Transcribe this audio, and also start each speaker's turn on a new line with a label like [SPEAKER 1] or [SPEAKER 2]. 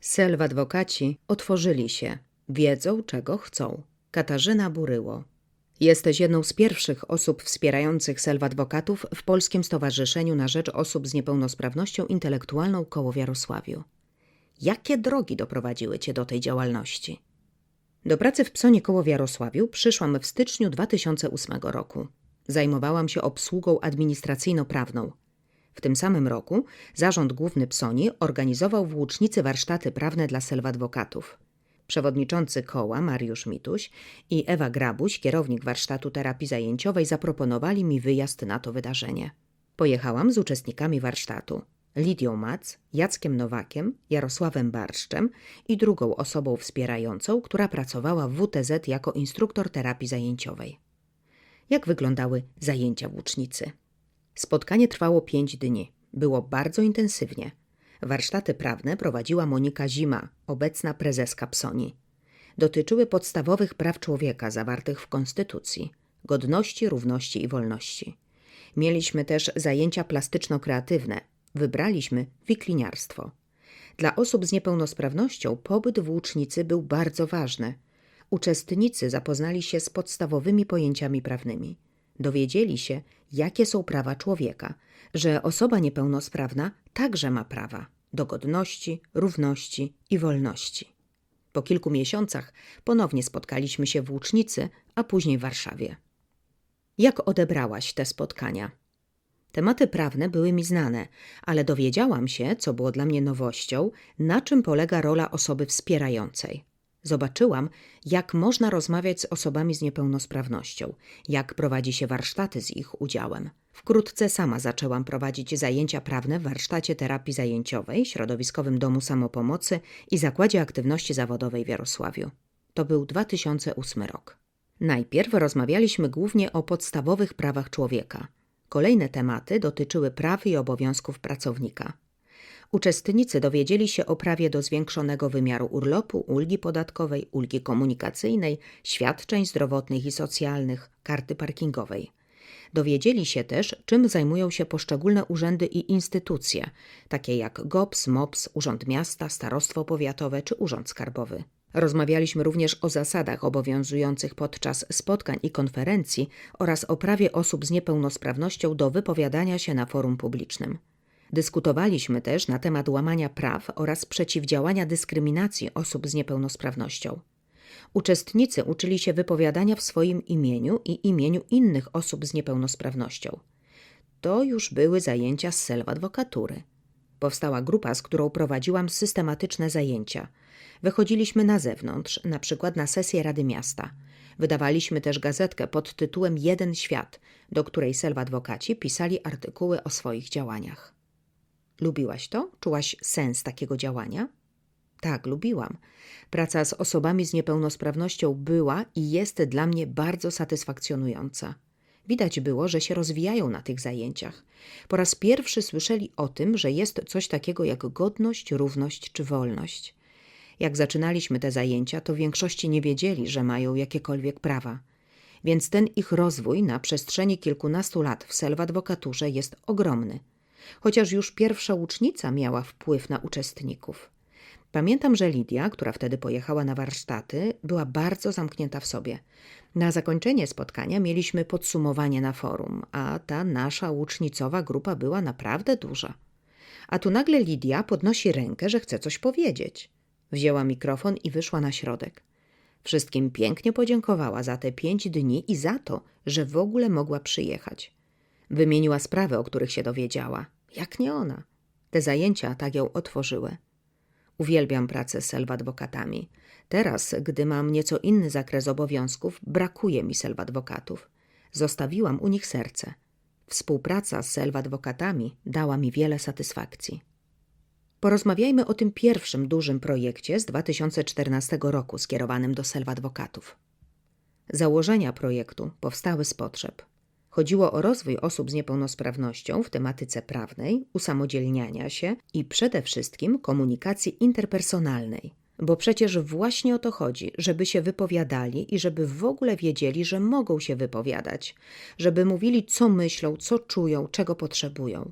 [SPEAKER 1] Selw adwokaci otworzyli się, wiedzą czego chcą. Katarzyna Buryło. Jesteś jedną z pierwszych osób wspierających Selw adwokatów w Polskim Stowarzyszeniu na Rzecz Osób z Niepełnosprawnością Intelektualną koło Jarosławiu. Jakie drogi doprowadziły Cię do tej działalności? Do pracy w Psonie koło Jarosławiu przyszłam w styczniu 2008 roku. Zajmowałam się obsługą administracyjno-prawną. W tym samym roku Zarząd Główny Psoni organizował w Łucznicy warsztaty prawne dla selwadwokatów. Przewodniczący koła Mariusz Mituś i Ewa Grabuś, kierownik warsztatu terapii zajęciowej, zaproponowali mi wyjazd na to wydarzenie. Pojechałam z uczestnikami warsztatu. Lidią Mac, Jackiem Nowakiem, Jarosławem Barszczem i drugą osobą wspierającą, która pracowała w WTZ jako instruktor terapii zajęciowej. Jak wyglądały zajęcia w Łucznicy? Spotkanie trwało pięć dni. Było bardzo intensywnie. Warsztaty prawne prowadziła Monika Zima, obecna prezeska Psoni. Dotyczyły podstawowych praw człowieka zawartych w Konstytucji, godności, równości i wolności. Mieliśmy też zajęcia plastyczno-kreatywne. Wybraliśmy wikliniarstwo. Dla osób z niepełnosprawnością pobyt w Łucznicy był bardzo ważny. Uczestnicy zapoznali się z podstawowymi pojęciami prawnymi. Dowiedzieli się, jakie są prawa człowieka, że osoba niepełnosprawna także ma prawa do godności, równości i wolności. Po kilku miesiącach ponownie spotkaliśmy się w Łucznicy, a później w Warszawie. Jak odebrałaś te spotkania? Tematy prawne były mi znane, ale dowiedziałam się, co było dla mnie nowością, na czym polega rola osoby wspierającej. Zobaczyłam, jak można rozmawiać z osobami z niepełnosprawnością, jak prowadzi się warsztaty z ich udziałem. Wkrótce sama zaczęłam prowadzić zajęcia prawne w warsztacie terapii zajęciowej, środowiskowym domu samopomocy i zakładzie aktywności zawodowej w Jarosławiu. To był 2008 rok. Najpierw rozmawialiśmy głównie o podstawowych prawach człowieka. Kolejne tematy dotyczyły praw i obowiązków pracownika. Uczestnicy dowiedzieli się o prawie do zwiększonego wymiaru urlopu, ulgi podatkowej, ulgi komunikacyjnej, świadczeń zdrowotnych i socjalnych, karty parkingowej. Dowiedzieli się też, czym zajmują się poszczególne urzędy i instytucje, takie jak GOPS, MOPS, Urząd Miasta, Starostwo Powiatowe czy Urząd Skarbowy. Rozmawialiśmy również o zasadach obowiązujących podczas spotkań i konferencji oraz o prawie osób z niepełnosprawnością do wypowiadania się na forum publicznym. Dyskutowaliśmy też na temat łamania praw oraz przeciwdziałania dyskryminacji osób z niepełnosprawnością. Uczestnicy uczyli się wypowiadania w swoim imieniu i imieniu innych osób z niepełnosprawnością. To już były zajęcia z selw adwokatury. Powstała grupa, z którą prowadziłam systematyczne zajęcia. Wychodziliśmy na zewnątrz, na przykład na sesję Rady Miasta. Wydawaliśmy też gazetkę pod tytułem Jeden Świat, do której selw adwokaci pisali artykuły o swoich działaniach. Lubiłaś to? Czułaś sens takiego działania? Tak, lubiłam. Praca z osobami z niepełnosprawnością była i jest dla mnie bardzo satysfakcjonująca. Widać było, że się rozwijają na tych zajęciach. Po raz pierwszy słyszeli o tym, że jest coś takiego jak godność, równość czy wolność. Jak zaczynaliśmy te zajęcia, to większości nie wiedzieli, że mają jakiekolwiek prawa. Więc ten ich rozwój na przestrzeni kilkunastu lat w selwadwokaturze jest ogromny chociaż już pierwsza łucznica miała wpływ na uczestników. Pamiętam, że Lidia, która wtedy pojechała na warsztaty, była bardzo zamknięta w sobie. Na zakończenie spotkania mieliśmy podsumowanie na forum, a ta nasza łucznicowa grupa była naprawdę duża. A tu nagle Lidia podnosi rękę, że chce coś powiedzieć. Wzięła mikrofon i wyszła na środek. Wszystkim pięknie podziękowała za te pięć dni i za to, że w ogóle mogła przyjechać. Wymieniła sprawy, o których się dowiedziała. Jak nie ona? Te zajęcia tak ją otworzyły. Uwielbiam pracę z selwadwokatami. Teraz, gdy mam nieco inny zakres obowiązków, brakuje mi selwadwokatów. Zostawiłam u nich serce. Współpraca z selwadwokatami dała mi wiele satysfakcji. Porozmawiajmy o tym pierwszym dużym projekcie z 2014 roku skierowanym do selwadwokatów. Założenia projektu powstały z potrzeb. Chodziło o rozwój osób z niepełnosprawnością w tematyce prawnej, usamodzielniania się i przede wszystkim komunikacji interpersonalnej. Bo przecież właśnie o to chodzi, żeby się wypowiadali i żeby w ogóle wiedzieli, że mogą się wypowiadać, żeby mówili, co myślą, co czują, czego potrzebują.